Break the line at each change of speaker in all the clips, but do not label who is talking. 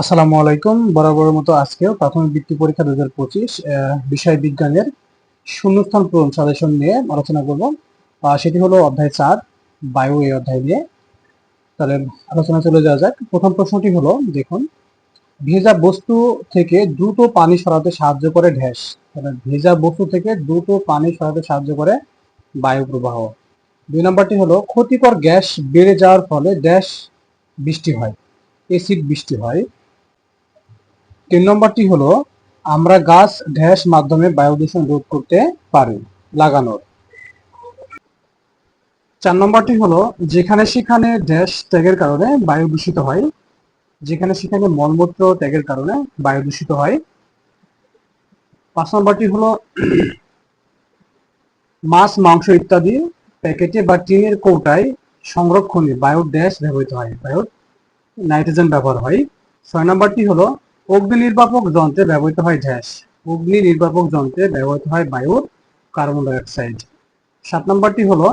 আসসালামু আলাইকুম। বরাবরের মতো আজকেও প্রাথমিক বৃত্তি পরীক্ষা দু হাজার পঁচিশ বিষয় বিজ্ঞানের শূন্যস্থান পূরণ সাজেশন নিয়ে আলোচনা করব। সেটি হলো অধ্যায় চার, বায়ু এই অধ্যায় নিয়ে। তাহলে আলোচনা চলে যাওয়া যাক। প্রথম প্রশ্নটি হলো, দেখুন, ভেজা বস্তু থেকে দ্রুত পানি সরাতে সাহায্য করে ঢ্যাস তাহলে ভেজা বস্তু থেকে দ্রুত পানি সরাতে সাহায্য করে বায়ু প্রবাহ। দুই নম্বরটি হলো, ক্ষতিকর গ্যাস বেড়ে যাওয়ার ফলে ড্যাশ বৃষ্টি হয় এসিড বৃষ্টি হয়। তিন নম্বরটি হলো, আমরা গাছ ড্যাশ মাধ্যমে বায়ু দূষণ রোধ করতে পারি লাগানোর। চার নম্বরটি হলো, যেখানে সেখানে ড্যাশ ত্যাগের কারণে বায়ু দূষিত হয়, যেখানে সেখানে মলমূত্র ত্যাগের কারণে বায়ু দূষিত হয়। পাঁচ নম্বরটি হলো, মাছ, মাংস ইত্যাদি প্যাকেটে বা টিনের কৌটায় সংরক্ষণে বায়ুর ড্যাশ ব্যবহৃত হয়, বায়ুর নাইট্রোজেন ব্যবহার হয়। ছয় নম্বরটি হলো অগ্নি নির্বাপক যন্ত্রে ব্যবহৃত হয় ড্যাশ অগ্নি নির্বাপক যন্ত্রে ব্যবহৃত হয় বায়ুর কার্বন ডাইঅক্সাইড। সাত নম্বরটি হলো,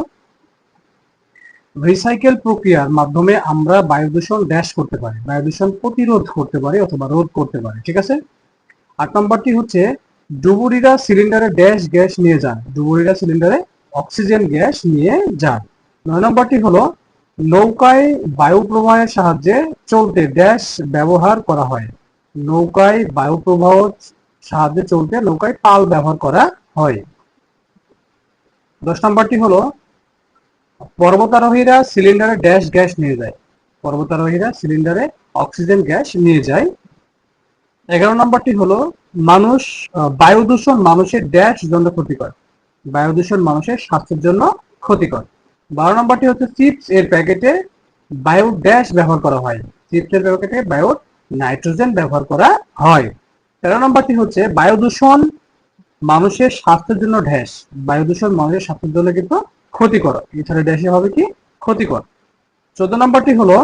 রিসাইকেল প্রক্রিয়ার মাধ্যমে আমরা বায়ু দূষণ ড্যাশ করতে পারি। বায়ু দূষণ প্রতিরোধ করতে পারি অথবা রোধ করতে পারি, ঠিক আছে? আট নম্বরটি হচ্ছে, ডুবুরিরা সিলিন্ডারে ড্যাশ গ্যাস নিয়ে যান ডুবুরিরা সিলিন্ডারে অক্সিজেন গ্যাস নিয়ে যান নয় নম্বরটি হলো, নৌকায় বায়ু প্রবাহের সাহায্যে চলতে ড্যাশ ব্যবহার করা হয়। নৌকায় বায়ু প্রবাহ সাহায্যে চলতে নৌকায় পাল ব্যবহার করা হয়। দশ নম্বরটি হলো, পর্বতারোহীরা সিলিন্ডারে ড্যাশ গ্যাস নিয়ে যায়। পর্বতারোহীরা সিলিন্ডারে অক্সিজেন গ্যাস নিয়ে যায়। এগারো নম্বরটি হলো, মানুষ বায়ু দূষণ মানুষের ড্যাশ জন্য ক্ষতিকর। বায়ু দূষণ মানুষের স্বাস্থ্যের জন্য ক্ষতিকর। বারো নম্বরটি হচ্ছে, চিপস এর প্যাকেটে বায়ু ড্যাশ ব্যবহার করা হয়। চিপস এর প্যাকেটে বায়ু নাইট্রোজেন ব্যবহার করা হয়। তেরো নম্বরটি হচ্ছে বায়ু দূষণ মানুষের স্বাস্থ্যের জন্য ড্যাশ বায়ু দূষণ মানুষের স্বাস্থ্যের জন্য কিন্তু ক্ষতিকর। এছাড়া ড্যাশে হবে কি? ক্ষতিকর। চোদ্দ নম্বরটি হলো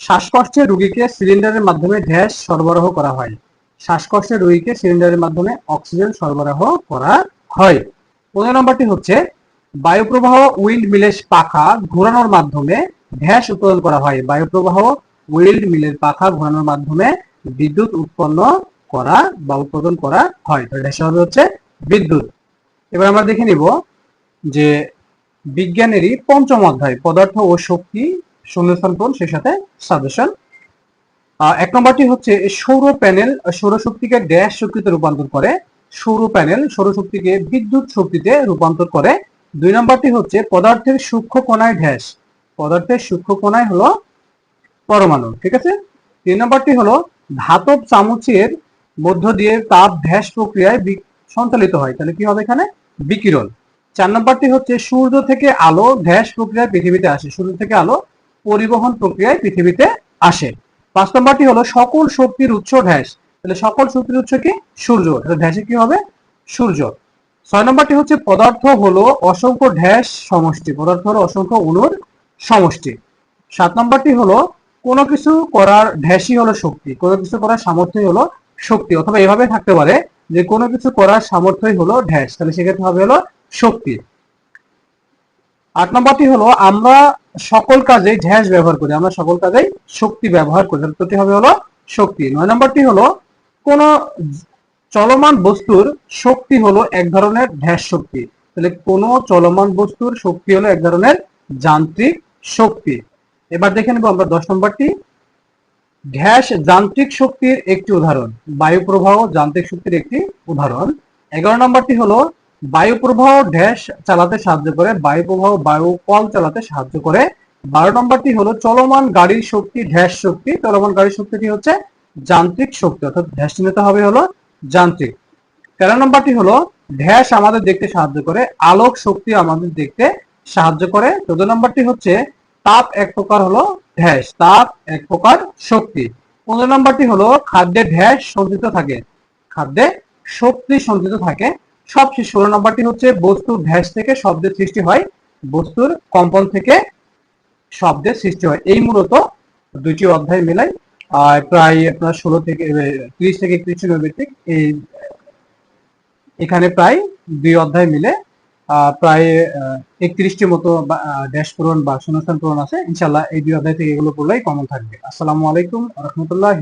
শ্বাসকষ্টের রোগীকে সিলিন্ডারের মাধ্যমে ড্যাশ সরবরাহ করা হয়। শ্বাসকষ্টের রোগীকে সিলিন্ডারের মাধ্যমে অক্সিজেন সরবরাহ করা হয়। পনেরো নম্বরটি হচ্ছে বায়ুপ্রবাহ উইন্ড মিলের পাখা ঘোরানোর মাধ্যমে ড্যাশ উৎপাদন করা হয়। বায়ু উইন্ড মিলের পাখা ঘোরানোর মাধ্যমে বিদ্যুৎ উৎপন্ন করা বা উৎপাদন করা হয়। হবে হচ্ছে বিদ্যুৎ। এবার আমরা দেখে নিব যে বিজ্ঞানেরই পঞ্চম অধ্যায়, পদার্থ ও শক্তি শূন্যস্থান পূরণ সেই সাথে সাজেশন। এক নম্বরটি হচ্ছে সৌর প্যানেল সৌরশক্তিকে ড্যাশ শক্তিতে রূপান্তর করে। সৌর প্যানেল সৌরশক্তিকে বিদ্যুৎ শক্তিতে রূপান্তর করে। দুই নম্বরটি হচ্ছে পদার্থের সূক্ষ্ম কণায় ড্যাশ। পদার্থের সূক্ষ্ম কণায় হলো পরমাণু, ঠিক আছে? তিন নম্বরটি হলো ধাতব চামচের মধ্য দিয়ে তাপ ড্যাশ প্রক্রিয়ায় সঞ্চালিত হয়। তাহলে কি হবে এখানে? বিকিরণ। চার নম্বরটি হচ্ছে সূর্য থেকে আলো ড্যাশ প্রক্রিয়ায় পৃথিবীতে আসে। সূর্য থেকে আলো পরিবহন প্রক্রিয়ায় পৃথিবীতে আসে। পাঁচ নম্বরটি হলো সকল শক্তির উৎস ড্যাশ তাহলে সকল শক্তির উৎস কি? সূর্য। তাহলে ড্যাশে কি হবে? সূর্য। ছয় নম্বরটি হচ্ছে পদার্থ হলো অসংখ্য ড্যাশ সমষ্টি। পদার্থ হলো অসংখ্য অণুর সমষ্টি। সাত নম্বরটি হলো কোনো কিছু করার ড্যাশই হলো শক্তি, কোনো কিছু করার সামর্থ্যই হলো শক্তি, অথবা এভাবে থাকতে পারে যে কোনো কিছু করার সামর্থ্যই হলো ড্যাশ তাহলে সেক্ষেত্রে হবে হলো শক্তি। আট নম্বরটি হলো আমরা সকল কাজে ড্যাশ ব্যবহার করি, আমরা সকল কাজেই শক্তি ব্যবহার করি উত্তরটি হবে হলো শক্তি। নয় নম্বরটি হলো কোন চলমান বস্তুর শক্তি হলো এক ধরনের ড্যাশ শক্তি, তাহলে কোন চলমান বস্তুর শক্তি হলো এক ধরনের যান্ত্রিক শক্তি। এবার দেখে নেব আমরা দশ নম্বরটি। গ্যাস যান্ত্রিক শক্তির একটি উদাহরণ, বায়ু প্রবাহ যান্ত্রিক শক্তির একটি উদাহরণ। এগারো নম্বরটি হলো, বায়ু প্রবাহ ড্যাশ চালাতে সাহায্য করে, বায়ু প্রবাহ বায়ু কল চালাতে সাহায্য করে। বারো নম্বরটি হলো, চলমান গাড়ির শক্তি ড্যাশ শক্তি। চলমান গাড়ির শক্তিটি হচ্ছে যান্ত্রিক শক্তি, অর্থাৎ ড্যাশ চিহ্নিত হবে হলো যান্ত্রিক। তেরো নম্বরটি হলো ড্যাশ আমাদের দেখতে সাহায্য করে, আলোক শক্তি আমাদের দেখতে সাহায্য করে। চোদ্দ নম্বরটি হচ্ছে তাপ এক প্রকার হলো ড্যাশ তাপ এক প্রকার শক্তি। পনেরো নম্বরটি হলো খাদ্যে ড্যাশ সঞ্চিত থাকে। খাদ্যে শক্তি সঞ্চিত থাকে। সবশেষ ষোলো নম্বরটি হচ্ছে বস্তুর ড্যাশ থেকে শব্দের সৃষ্টি হয়। বস্তুর কম্পন থেকে শব্দের সৃষ্টি হয়। এই মূলত দুটি অধ্যায় মেলাই, আর প্রায় আপনার ষোলো থেকে ত্রিশ থেকে একত্রিশ এই, এখানে প্রায় দুই অধ্যায় মিলে প্রায় একত্রিশটি মতো ড্যাশ পূরণ বা শূন্যস্থান পূরণ আছে। ইনশাল্লাহ এই দুই অধ্যায় থেকে এগুলো পড়লেই কমন থাকবে। আসসালামু আলাইকুম রহমতুল্লাহ